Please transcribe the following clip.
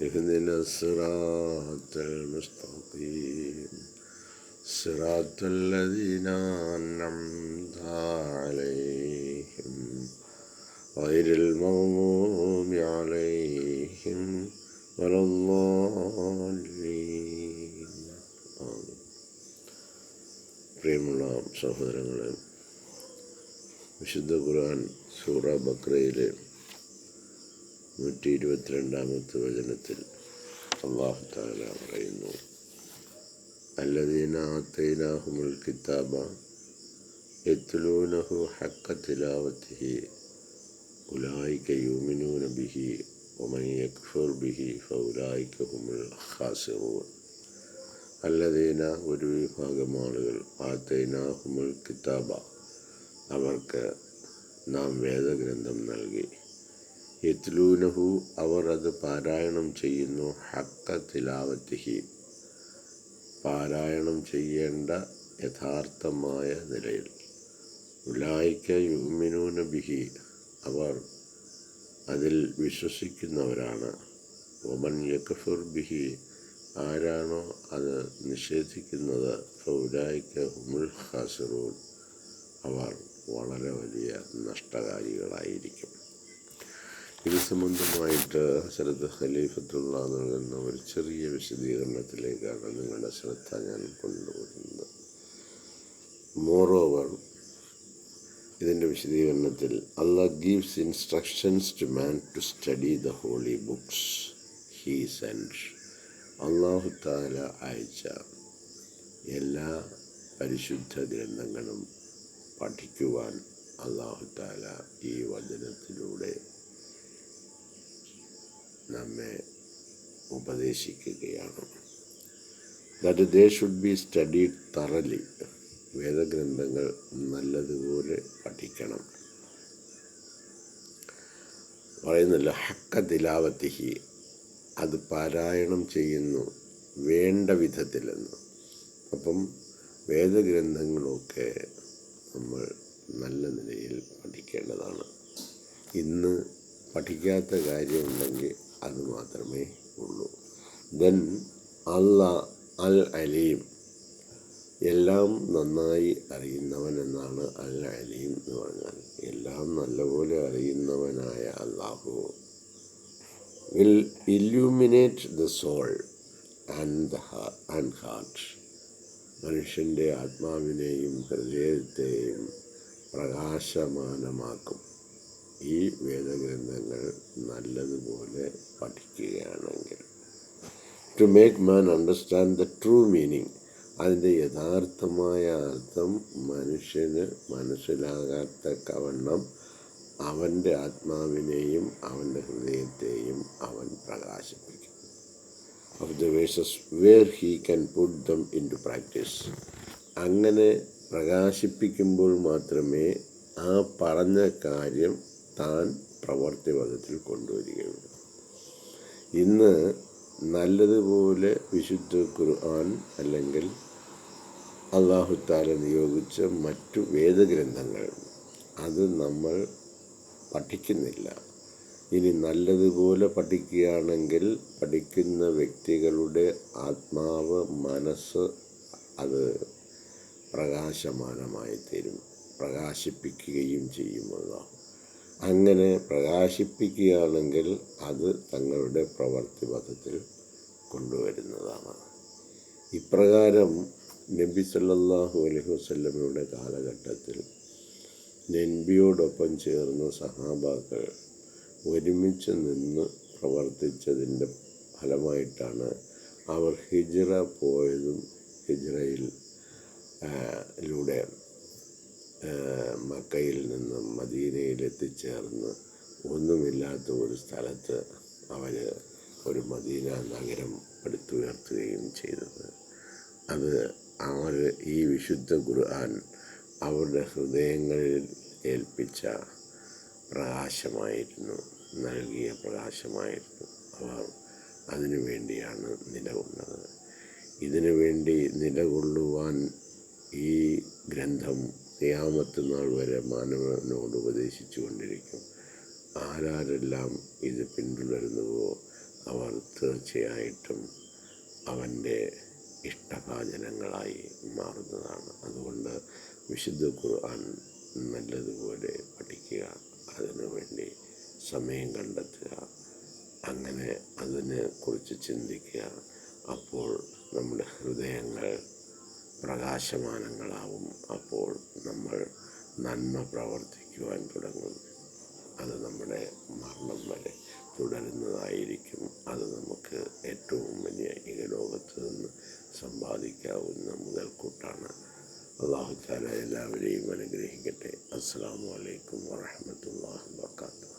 اهدنا الصراط المستقيم صراط الذين أنعمت عليهم غير المغضوب عليهم ولا الضالين آمين പ്രിയമുള്ള സഹോദരങ്ങളെ വിശുദ്ധ ഖുർആൻ സൂറ ബക്രയിലെ നൂറ്റി ഇരുപത്തിരണ്ടാമത്തെ വചനത്തിൽ അള്ളാഹു താല പറയുന്നു അല്ലദീനാത്തൈനാഹുമുൽ കിതാബ യത്ലൂനഹു ഹക്ക തിലാവത്തിഹി ഉലായിക്ക യൂമിനൂന ബിഹി ഒമൻ യക്ഫുർ ബിഹി ഫൗലായിക ഹുമുൽ ഖാസിറൂൻ. അല്ലദീന ഒരു വിഭാഗം ആളുകൾ ആത്തൈനാഹുമുൽ കിതാബ അവർക്ക് നാം വേദഗ്രന്ഥം യത്ലൂനഹു അവർ അത് പാരായണം ചെയ്യുന്നു ഹക്ക തിലാവത്തിഹി. പാരായണം ചെയ്യേണ്ട യഥാർത്ഥമായ നിലയിൽ. ഉലായിക്ക യുമിനൂന ബിഹി അവർ അതിൽ വിശ്വസിക്കുന്നവരാണ്. ഒമൻ യക്കഫുർ ബിഹി ആരാണോ അത് നിഷേധിക്കുന്നത് ഫൗലായിക്ക ഹുമുൽ ഖാസിറൂൻ. അവർ വളരെ വലിയ നഷ്ടകാരികളായിരിക്കും. ഇത് സംബന്ധമായിട്ട് ഹസരത്ത് ഖലീഫത്തുള്ള നൽകുന്ന ഒരു ചെറിയ വിശദീകരണത്തിലേക്കാണ് നിങ്ങളുടെ ശ്രദ്ധ ഞാൻ കൊണ്ടുവരുന്നത്. മോറോവർ ഇതിന്റെ വിശദീകരണത്തിൽ Allah gives instructions to man to study the holy books he send അള്ളാഹു താല അയച്ച എല്ലാ പരിശുദ്ധ ഗ്രന്ഥങ്ങളും പഠിക്കുവാൻ അള്ളാഹു താല ഈ വചനത്തിലൂടെ നമ്മെ ഉപദേശിക്കുകയാണ്. That they should be studied തറലി വേദഗ്രന്ഥങ്ങൾ നല്ലതുപോലെ പഠിക്കണം. പറയുന്നില്ല ഹക്ക തിലാവത്തിഹി അത് പാരായണം ചെയ്യുന്നു വേണ്ട വിധത്തിലെന്ന്. അപ്പം വേദഗ്രന്ഥങ്ങളൊക്കെ നമ്മൾ നല്ല നിലയിൽ പഠിക്കേണ്ടതാണ്. ഇന്ന് പഠിക്കാത്ത കാര്യമുണ്ടെങ്കിൽ അത് മാത്രമേ ഉള്ളൂ. ദെൻ അല്ല അൽ അലീം എല്ലാം നന്നായി അറിയുന്നവൻ എന്നാണ് അൽ അലീം എന്ന് പറഞ്ഞാൽ. എല്ലാം നല്ലപോലെ അറിയുന്നവനായ അള്ളാഹു will illuminate the soul and the and heart മനുഷ്യന്റെ ആത്മാവിനെയും ഹൃദയത്തെയും പ്രകാശമാനമാക്കും. ഈ വേദഗ്രന്ഥങ്ങൾ നല്ലതുപോലെ പഠിക്കുകയാണെങ്കിൽ to make man understand the true meaning അതിന്റെ യഥാർത്ഥമായ അർത്ഥം മനുഷ്യന് മനസ്സിലാകാത്ത കവണ്ണം അവന്റെ ആത്മാവിനെയും അവന്റെ ഹൃദയത്തെയും അവൻ പ്രകാശിപ്പിക്കും. Of the verses where he can put them into practice അങ്ങനെ പ്രകാശിപ്പിക്കുമ്പോൾ മാത്രമേ ആ പറഞ്ഞ കാര്യം താൻ പ്രവർത്തിപഥത്തിൽ കൊണ്ടുവരികയാണ്. ഇന്ന് നല്ലതുപോലെ വിശുദ്ധ ഖുർആൻ അല്ലെങ്കിൽ അള്ളാഹുത്താല നിയോഗിച്ച മറ്റു വേദഗ്രന്ഥങ്ങൾ അത് നമ്മൾ പഠിക്കുന്നില്ല. ഇനി നല്ലതുപോലെ പഠിക്കുകയാണെങ്കിൽ പഠിക്കുന്ന വ്യക്തികളുടെ ആത്മാവ് മനസ്സ് അത് പ്രകാശമാനമായി തീരും പ്രകാശിപ്പിക്കുകയും ചെയ്യുമല്ല അങ്ങനെ പ്രകാശിപ്പിക്കുകയാണെങ്കിൽ അത് തങ്ങളുടെ പ്രവർത്തി പഥത്തിൽ കൊണ്ടുവരുന്നതാണ്. ഇപ്രകാരം നബി സല്ലാഹു അലൈഹി വസല്ലമയുടെ കാലഘട്ടത്തിൽ നെൻബിയോടൊപ്പം ചേർന്ന സഹാബാക്കൾ ഒരുമിച്ച് നിന്ന് പ്രവർത്തിച്ചതിന്റെ ഫലമായിട്ടാണ് അവർ ഹിജ്റ പോയതും ഹിജ്റയിൽ ലൂടെ മക്കയിൽ നിന്നും മദീനയിൽ എത്തിച്ചേർന്ന് ഒന്നുമില്ലാത്ത ഒരു സ്ഥലത്ത് അവർ ഒരു മദീന നഗരം പടുത്തുയർത്തുകയും ചെയ്തത്. അത് അവർ ഈ വിശുദ്ധ ഖുർആൻ അവരുടെ ഹൃദയങ്ങളിൽ ഏൽപ്പിച്ച പ്രകാശമായിരുന്നു നൽകിയ പ്രകാശമായിരുന്നു. അവർ അതിനു വേണ്ടിയാണ് നിലകൊള്ളുന്നത് ഇതിനു വേണ്ടി നിലകൊള്ളുവാൻ ഈ ഗ്രന്ഥം ഖിയാമത്ത് നാൾ വരെ മാനവനോട് ഉപദേശിച്ചു കൊണ്ടിരിക്കും. ആരാരെല്ലാം ഇത് പിന്തുടരുന്നുവോ അവർ തീർച്ചയായിട്ടും അവന്റെ ഇഷ്ടഭാചനങ്ങളായി മാറുന്നതാണ്. അതുകൊണ്ട് വിശുദ്ധ ഖുർആൻ നല്ലതുപോലെ പഠിക്കുക അതിനുവേണ്ടി സമയം കണ്ടെത്തുക അങ്ങനെ അതിനെ കുറിച്ച് ചിന്തിക്കുക. അപ്പോൾ നമ്മുടെ ഹൃദയങ്ങൾ പ്രകാശമാനങ്ങളാവും. അപ്പോൾ നമ്മൾ നന്മ പ്രവർത്തിക്കുവാൻ തുടങ്ങും. അത് നമ്മുടെ മരണം വരെ തുടരുന്നതായിരിക്കും. അത് നമുക്ക് ഏറ്റവും വലിയ ഈ ലോകത്ത് നിന്ന് സമ്പാദിക്കാവുന്ന മുതൽക്കൂട്ടാണ്. അള്ളാഹു താല എല്ലാവരെയും അനുഗ്രഹിക്കട്ടെ. അസ്സാം വലൈക്കും വാഹമത്തല്ലാ വാത്തു